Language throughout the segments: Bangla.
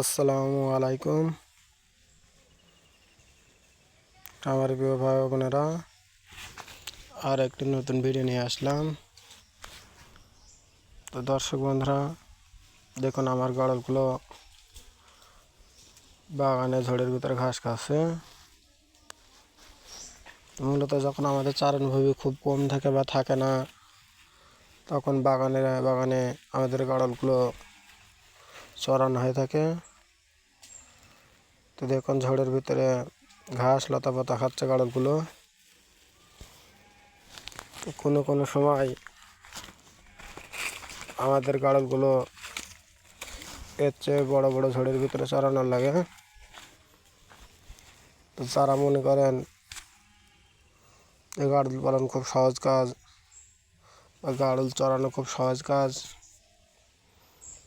আসসালামু আলাইকুম। আমার প্রিয় ভাই বোনেরা, আর একটি নতুন ভিডিও নিয়ে আসলাম। তো দর্শক বন্ধুরা, দেখুন আমার গড়লগুলো বাগানে ঝড়ের ভিতরে ঘাস খাচ্ছে। মূলত যখন আমাদের চারণভূমি খুব কম থাকে বা থাকে না, তখন বাগানে বাগানে আমাদের গাড়লগুলো চড়ানো হয়ে থাকে। তো দেখুন ঝড়ের ভিতরে ঘাস, লতা পাতা, খাচ্ছে গাড়লগুলো তো কোনো কোনো সময় আমাদের গাড়লগুলো এর চেয়ে বড়ো বড়ো ঝড়ের ভিতরে চড়ানোর লাগে। তো যারা মনে করেন এই গাড়ল পালন খুব সহজ কাজ বা গাড়ল চড়ানো খুব সহজ কাজ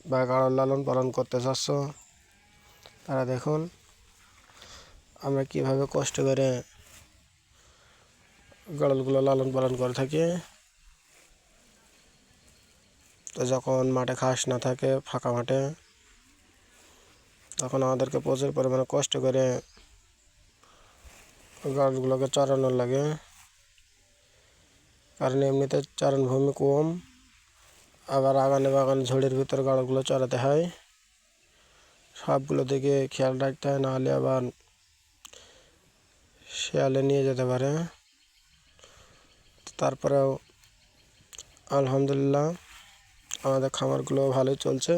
বা গাড়ল লালন পালন করতে চাচ্ছ, তারা দেখুন আমরা কীভাবে কষ্ট করে গাড়লগুলো লালন পালন করে থাকি? তো যখন মাঠে ঘাস না থাকে ফাঁকা মাঠে, তখন আমাদেরকে প্রচুর পরিমাণে কষ্ট করে গাছগুলোকে চড়ানোর লাগে। কারণ এমনিতে চারণভূমি কম, আবার আগানে বাগানে ঝড়ের ভিতর গাড়গুলো চড়াতে হয়। সবগুলো দিকে খেয়াল রাখতে হয়, নাহলে আবার শেয়ালে নিয়ে যেতে পারে। তারপরেও আলহামদুলিল্লাহ আমাদের খামারগুলো ভালোই চলছে।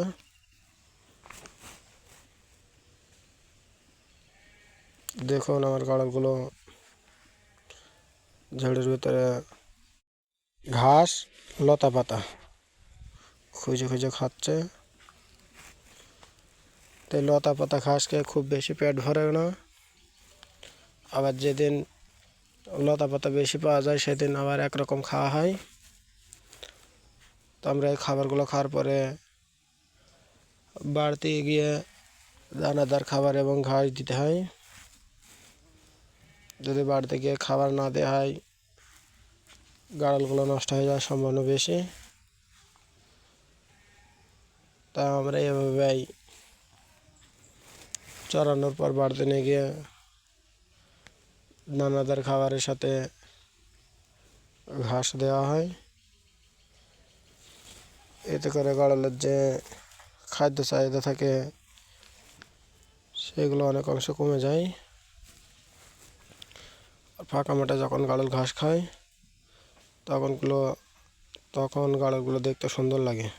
দেখুন আমার গাড়াগুলো ঝড়ের ভিতরে ঘাস, লতা পাতা খুঁজে খুঁজে খাচ্ছে। তাই লতা পাতা ঘাস খেয়ে খুব বেশি পেট ভরে না। আবার যেদিন লতা পাতা বেশি পাওয়া যায়, সেদিন আবার একরকম খাওয়া হয়। তো আমরা এই খাবারগুলো খাওয়ার পরে বাড়তি গিয়ে দানাদার খাবার এবং ঘাস দিতে হয়। যদি বাড়িতে গিয়ে খাবার না দেওয়া হয়, গাড়ালগুলো নষ্ট হয়ে যাওয়ার সম্ভাবনা বেশি। তা আমরা এভাবেই চড়ানোর পর বাড়িতে নিয়ে গিয়ে দানাদার খাবারের সাথে ঘাস দেওয়া হয়। এতে করে গাড়ালের যে খাদ্য চাহিদা থাকে, সেগুলো অনেক অংশ কমে যায়। ফাঁকা মাঠে যখন গাড়ল ঘাস খায়, তখনগুলো তখন গাড়লগুলো দেখতে সুন্দর লাগে।